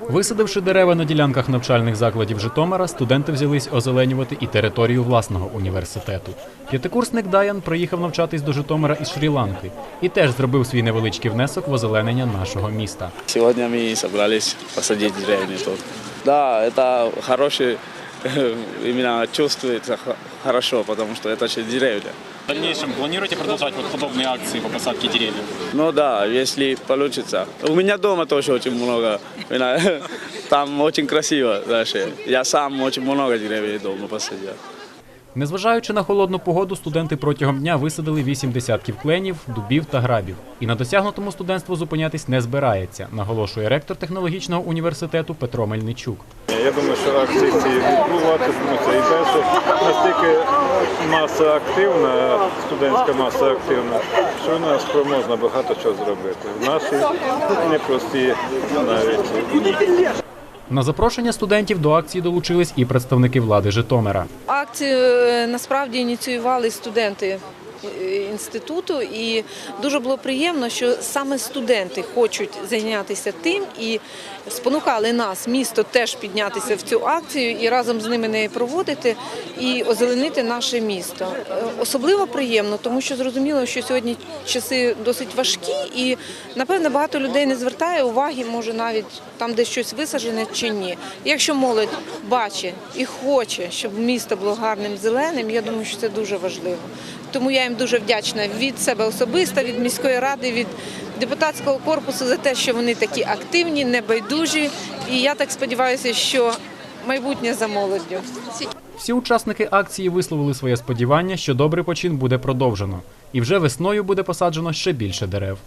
Висадивши дерева на ділянках навчальних закладів Житомира, студенти взялись озеленювати і територію власного університету. П'ятикурсник Даян приїхав навчатись до Житомира із Шрі-Ланки і теж зробив свій невеличкий внесок в озеленення нашого міста. Сьогодні ми собрались посадити деревни тут. Да, це хороший, именно чувствуется хорошо, потому что это же деревня. В дальнейшем планируете продолжать вот подобные акции по посадке деревьев? Ну да, если получится. У меня дома тоже очень много. Там очень красиво даже. Я сам очень много деревьев дома посадил. Незважаючи на холодну погоду, студенти протягом дня висадили вісім десятків кленів, дубів та грабів. І на досягнутому студентство зупинятись не збирається, наголошує ректор технологічного університету Петро Мельничук. Я думаю, що акції ці відбуватимуться і далі. Настільки маса активна, студентська маса активна, що вона спроможна багато чого зробити. В наші непрості навіть На запрошення студентів до акції долучились і представники влади Житомира. Акцію е, насправді ініціювали студенти інституту, і дуже було приємно, що саме студенти хочуть зайнятися тим і спонукали нас, місто, теж піднятися в цю акцію і разом з ними неї проводити і озеленити наше місто. Е, Особливо приємно, тому що зрозуміло, що сьогодні часи досить важкі, і напевно багато людей не звертає уваги, може навіть там, де щось висаджене чи ні. Якщо молодь бачить і хоче, щоб місто було гарним зеленим, я думаю, що це дуже важливо. Тому я їм дуже вдячна від себе особисто, від міської ради, від депутатського корпусу за те, що вони такі активні, небайдужі. І я так сподіваюся, що майбутнє за молоддю. Всі учасники акції висловили своє сподівання, що добрий почин буде продовжено, і вже весною буде посаджено ще більше дерев.